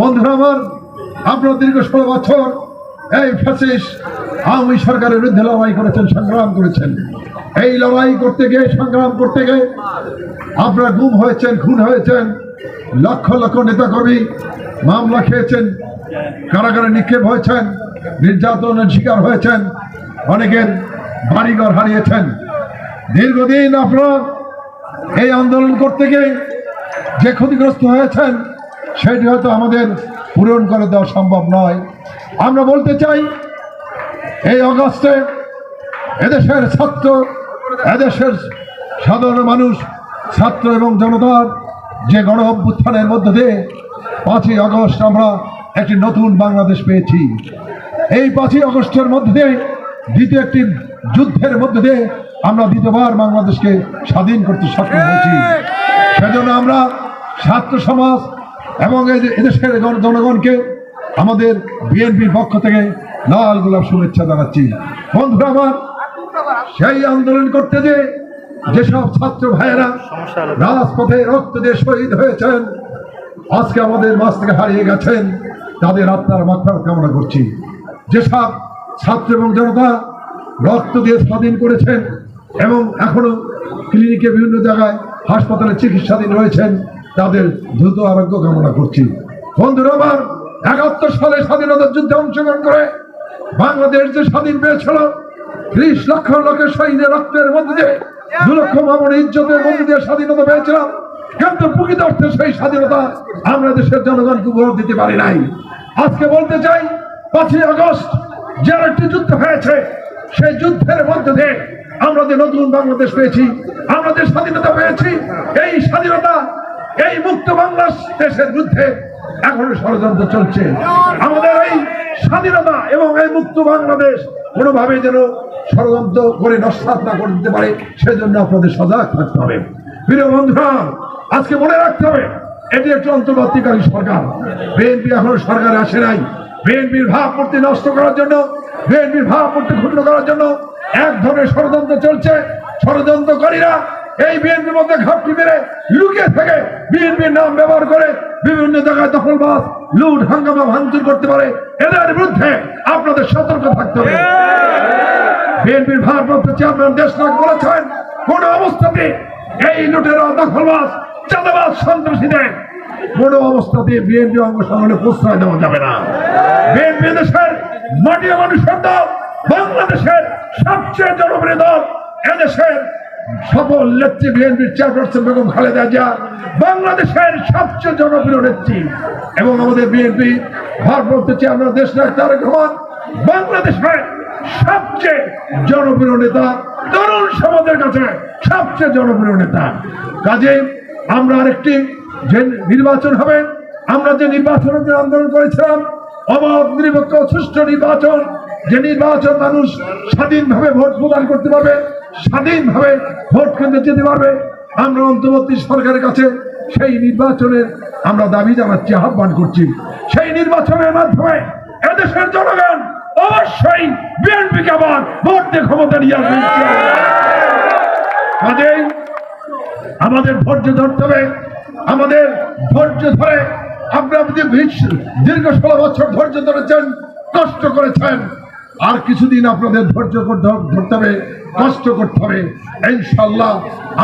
বন্ধুরা আমার আপনার দীর্ঘ ষোলো বছর এই ফ্যাসিস আওয়ামী সরকারের বিরুদ্ধে লড়াই করেছেন, সংগ্রাম করেছেন। এই লড়াই করতে গিয়ে, সংগ্রাম করতে গিয়ে আপনারা গুম হয়েছেন, খুন হয়েছেন, লক্ষ লক্ষ নেতাকর্মী মামলা খেয়েছেন, কারাগারে নিক্ষেপ হয়েছেন, নির্যাতনের শিকার হয়েছেন, অনেকের বাড়িঘর হারিয়েছেন। দীর্ঘদিন আপনারা এই আন্দোলন করতে গিয়ে যে ক্ষতিগ্রস্ত হয়েছেন সেটি হয়তো আমাদের পূরণ করে দেওয়া সম্ভব নয়। আমরা বলতে চাই, এই অগস্টে এদেশের ছাত্র, এদেশের সাধারণ মানুষ, ছাত্র এবং জনতার যে গণ অভ্যুত্থানের মধ্য দিয়ে পাঁচই আগস্ট আমরা একটি নতুন বাংলাদেশ পেয়েছি। এই পাঁচই আগস্টের মধ্যে দিয়ে, দ্বিতীয় একটি যুদ্ধের মধ্যে দিয়ে আমরা দ্বিতীয়বার বাংলাদেশকে স্বাধীন করতে সক্ষম হয়েছি। সেজন্য আমরা ছাত্র সমাজ এবং এদেশের জন- জনগণকে আমাদের বিএনপির পক্ষ থেকে লাল গোলাপ শুভেচ্ছা জানাচ্ছি। বন্ধুরা আমার সেই আন্দোলন করতে যে যেসব ছাত্র ভাইয়েরা রাজপথে রক্ত দিয়ে শহীদ হয়েছেন, আজকে আমাদের মাছ থেকে হারিয়ে গেছেন, তাদের আত্মার মাত্রার কামনা করছি। যেসব ছাত্র এবং জনতা রক্ত দিয়ে স্বাধীন করেছেন এবং এখনও ক্লিনিকে বিভিন্ন জায়গায় হাসপাতালে চিকিৎসাধীন রয়েছেন তাদের দ্রুত আরোগ্য কামনা করছি। বন্ধুরা আমার একাত্তর সালে স্বাধীনতার যুদ্ধে অংশগ্রহণ করে বাংলাদেশ যে স্বাধীন পেয়েছিল, ত্রিশ লক্ষ লোকের শহীদের রক্তের মধ্যে দু লক্ষ মামনের ইজ্জতের মধ্যে দিয়ে স্বাধীনতা পেয়েছিলাম। কিন্তু প্রকৃত অর্থে সেই স্বাধীনতা আমরা দেশের জনগণকে উপহার দিতে পারি নাই। আজকে বলতে চাই, পাঁচই আগস্ট যে একটি যুদ্ধ হয়েছে, সেই যুদ্ধের মধ্যে দিয়ে আমরা যে নতুন বাংলাদেশ পেয়েছি, আমরা যে স্বাধীনতা পেয়েছি, এই স্বাধীনতা এই মুক্ত বাংলাদেশের বিরুদ্ধে এখনও ষড়যন্ত্র চলছে। আমাদের এই স্বাধীনতা এবং এই মুক্ত বাংলাদেশ কোনোভাবে যেন ষড়যন্ত্র করে নস্বাত না করে দিতে পারে, সেজন্য আপনাদের সজাগ থাকতে হবে। প্রিয় বন্ধুরা, আজকে মনে রাখতে হবে, এটি একটি অন্তর্বর্তীকালী সরকার। বিএনপি এখনও সরকারে আসে নাই। বিএনপির ভাবমূর্তি নষ্ট করার জন্য, বিএনপির ভাবমূর্তি ক্ষুণ্ণ করার জন্য এক ধরনের ষড়যন্ত্র চলছে। ষড়যন্ত্রকারীরা এই বিএনপির মধ্যে ঘাপটি মেরে লুকিয়ে থেকে বিএনপির নাম ব্যবহার করে বিভিন্ন জায়গায় দখলবাজ, লুট, হাঙ্গামা, ভাঙচুর করতে পারে। এদের বিরুদ্ধে আপনাদের সতর্ক থাকতে হবে। বিএনপির ভারপ্রাপ্ত চেয়ারম্যান দেশনাথ বলেছেন, কোন অবস্থাতে এই লুটেরা দখলবাজ, চাঁদাবাজ, সন্ত্রাসীদের। কোন অবস্থাতে বিএনপি অঙ্গসংগঠনে প্রশ্রয় দেওয়া যাবে না। বিএনপি দেশের মাটিয়া মানুষের দল, বাংলাদেশের সবচেয়ে জনপ্রিয় দল, এদেশের সফল নেত্রী বিএনপির চেয়ারপারসন বেগম খালেদা জিয়া বাংলাদেশের সবচেয়ে জনপ্রিয় নেত্রী এবং আমাদের বিএনপি ভারপ্রাপ্ত চেয়ারম্যান দেশ তারেক রহমান বাংলাদেশের সবচেয়ে জনপ্রিয় নেতা তরুণ সমাজের কাছে সবচেয়ে জনপ্রিয় নেতা। কাজে আমরা আরেকটি যে নির্বাচন হবে, আমরা যে নির্বাচনের জন্য আন্দোলন করেছিলাম, অবাধ, নিরপেক্ষ, সুষ্ঠু নির্বাচন, যে নির্বাচন মানুষ স্বাধীনভাবে ভোট প্রদান করতে পারবে স্বাধীনভাবে ভোট কেন্দ্রে যেতে পারবে। আমরা অন্তর্বর্তী সরকারের কাছে সেই নির্বাচনের আমরা দাবি জানাচ্ছি, আহ্বান করছি। সেই নির্বাচনের মাধ্যমে এদেশের জনগণ অবশ্যই বিএনপিকে আবার ভোট দিয়ে ক্ষমতা নিয়ে আসবে। কাজেই আমাদের ধৈর্য ধরতে হবে। আমাদের ধৈর্য ধরে আপনারা দীর্ঘ ষোলো বছর ধৈর্য ধরেছেন, কষ্ট করেছেন আর কিছুদিন আপনাদের ধৈর্য ধরতে হবে কষ্ট করতে হবে। ইনশাল্লাহ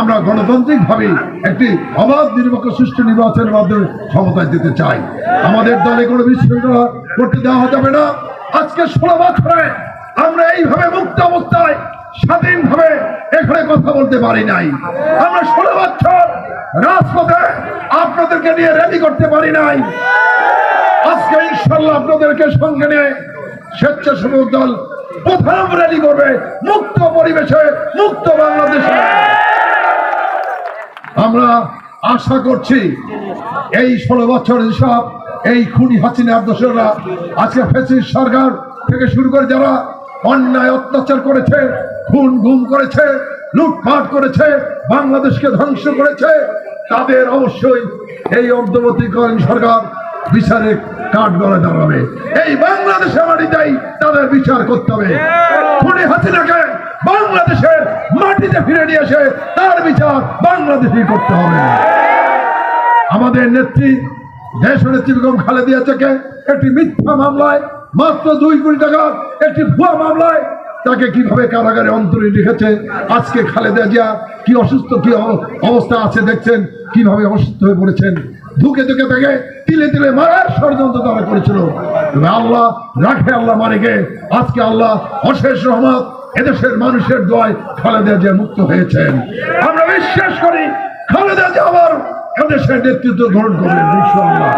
আমরা গণতান্ত্রিক ভাবে একটি অবাধ নিরপেক্ষ সুষ্ঠু নির্বাচনের মাধ্যমে ক্ষমতায় দিতে চাই। আমাদের দলে কোনো বিশৃঙ্খলা করতে দেওয়া যাবে না। আজকে ষোলো বছরে আমরা এইভাবে মুক্ত অবস্থায়, স্বাধীনভাবে এখানে কথা বলতে পারি নাই। আমরা ষোলো বছর রাজপথে আপনাদেরকে নিয়ে রেডি করতে পারি নাই। আজকে ইনশাল্লাহ আপনাদেরকে সঙ্গে নিয়ে স্বেচ্ছাসেবক দল প্রথম র্যালি করবে মুক্ত পরিবেশে, মুক্ত বাংলাদেশে। আমরা আশা করছি এই ষোলো বছর সব এই খুনি হাসিনার দোষরা আজকে ফেসিস সরকার থেকে শুরু করে যারা অন্যায় অত্যাচার করেছে, খুন গুম করেছে, লুটপাট করেছে, বাংলাদেশকে ধ্বংস করেছে, তাদের অবশ্যই এই অন্তর্বর্তীকালীন সরকার বিচারে কাঠ গড়ে দাঁড়াবে এই বাংলাদেশের মাটিতেই তাদের বিচার করতে হবে। খুনি হাসিনাকে বাংলাদেশের মাটিতে ফিরে নিয়ে এসে তার বিচার বাংলাদেশই করতে হবে। আমাদের নেত্রী দেশ নেত্রী বেগম খালেদিয়া থেকে একটি মিথ্যা মামলায় মাত্র দুই কোটি টাকা একটি ভুয়া মামলায় তাকে কীভাবে কারাগারে অন্তরে রেখেছে? আজকে খালেদা জিয়া কি অসুস্থ কি অব- অবস্থা আছে দেখছেন? কীভাবে অসুস্থ হয়ে পড়েছেন? ধুকে ধুকে থেকে তিলে তিলে মারার ষড়যন্ত্র তারা করেছিল। তবে আল্লাহ রাখে আল্লাহ মারিকে আজকে আল্লাহ অশেষ রহমত এদেশের মানুষের দয় খালেদা জিয়া মুক্ত হয়েছেন। আমরা বিশ্বাস করি, খালেদা জিয়া আবার এদেশের নেতৃত্ব গ্রহণ করবেন, ইনশাআল্লাহ।